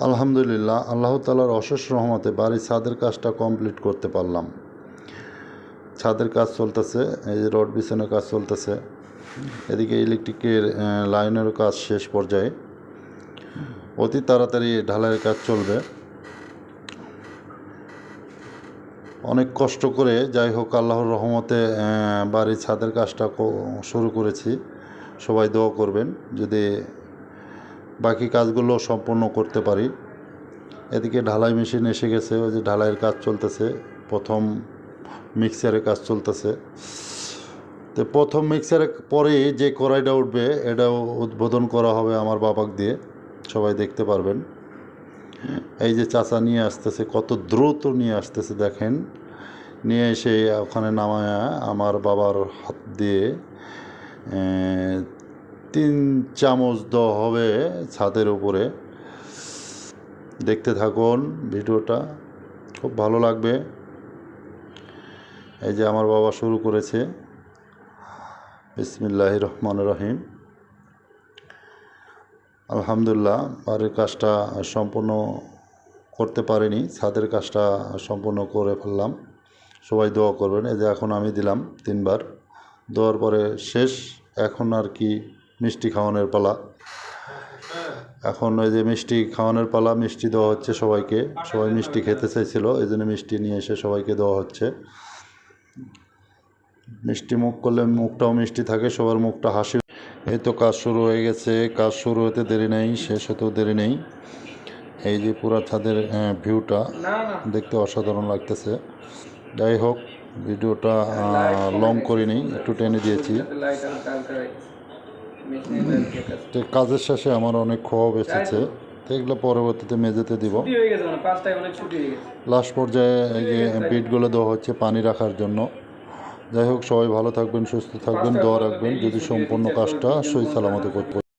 আলহামদুলিল্লাহ আল্লাহ তালার অশেষ রহমতে বাড়ির ছাদের কাজটা কমপ্লিট করতে পারলাম। ছাদের কাজ চলতেছে এই যে রড বিছানোর কাজ চলতেছে। এদিকে ইলেকট্রিকের আহ, লাইনেরও কাজ শেষ পর্যায়ে। অতি তাড়াতাড়ি ঢালাইয়ের কাজ চলবে। অনেক কষ্ট করে যাই হোক আল্লাহর রহমতে বাড়ির ছাদের কাজটা শুরু করেছি। সবাই দোয়া করবেন যদি বাকি কাজগুলো সম্পূর্ণ করতে পারি। এদিকে ঢালাই মেশিন এসে গেছে, ওই যে ঢালাইয়ের কাজ চলতেছে, প্রথম মিক্সারের কাজ চলতেছে। তো প্রথম মিক্সারের পরে যে কড়াইটা উঠবে, এটাও উদ্বোধন করা হবে আমার বাবাক দিয়ে, সবাই দেখতে পারবেন। এই যে চাচা নিয়ে আসতেছে, কত দ্রুত নিয়ে আসতেছে, দেখেন। নিয়ে এসে ওখানে নামায় আমার বাবার হাত দিয়ে তিন চামচ দেওয়া হবে ছাদের উপরে। দেখতে থাকুন ভিডিওটা, খুব ভালো লাগবে। এই যে আমার বাবা শুরু করেছে। বিসমিল্লাহ রহমান রহিম। আলহামদুলিল্লাহ, বাড়ির কাজটা সম্পূর্ণ করতে পারিনি, ছাদের কাজটা সম্পূর্ণ করে ফেললাম। সবাই দোয়া করবেন। এই যে এখন আমি দিলাম তিনবার। দেওয়ার পরে শেষ, এখন আর কি মিষ্টি খাওয়ানোর পালা। এখন ওই যে মিষ্টি খাওয়ানোর পালা, মিষ্টি দেওয়া হচ্ছে সবাইকে। সবাই মিষ্টি খেতে চাইছিল, এই জন্য মিষ্টি নিয়ে এসে সবাইকে দেওয়া হচ্ছে। মিষ্টি মুখ করলে মুখটাও মিষ্টি থাকে, সবার মুখটা হাসি। এই তো কাজ শুরু হয়ে গেছে। কাজ শুরু হতে দেরি নেই, শেষ হতেও দেরি নেই। এই যে পুরা ছাদের ভিউটা দেখতে অসাধারণ লাগতেছে। যাই হোক, ভিডিওটা লং করিনি, একটু টেনে দিয়েছি। তো কাজের শেষে আমার অনেক ক্ষোভ এসেছে এগুলো পরবর্তীতে মেঝেতে দিব। গেছে মানে লাস্ট পর্যায়ে এই যে বিটগুলো দেওয়া হচ্ছে পানি রাখার জন্য। যাই হোক সবাই ভালো থাকবেন সুস্থ থাকবেন দোয়া রাখবেন। যদি সম্পূর্ণ কাজটা সই সালামতে করতে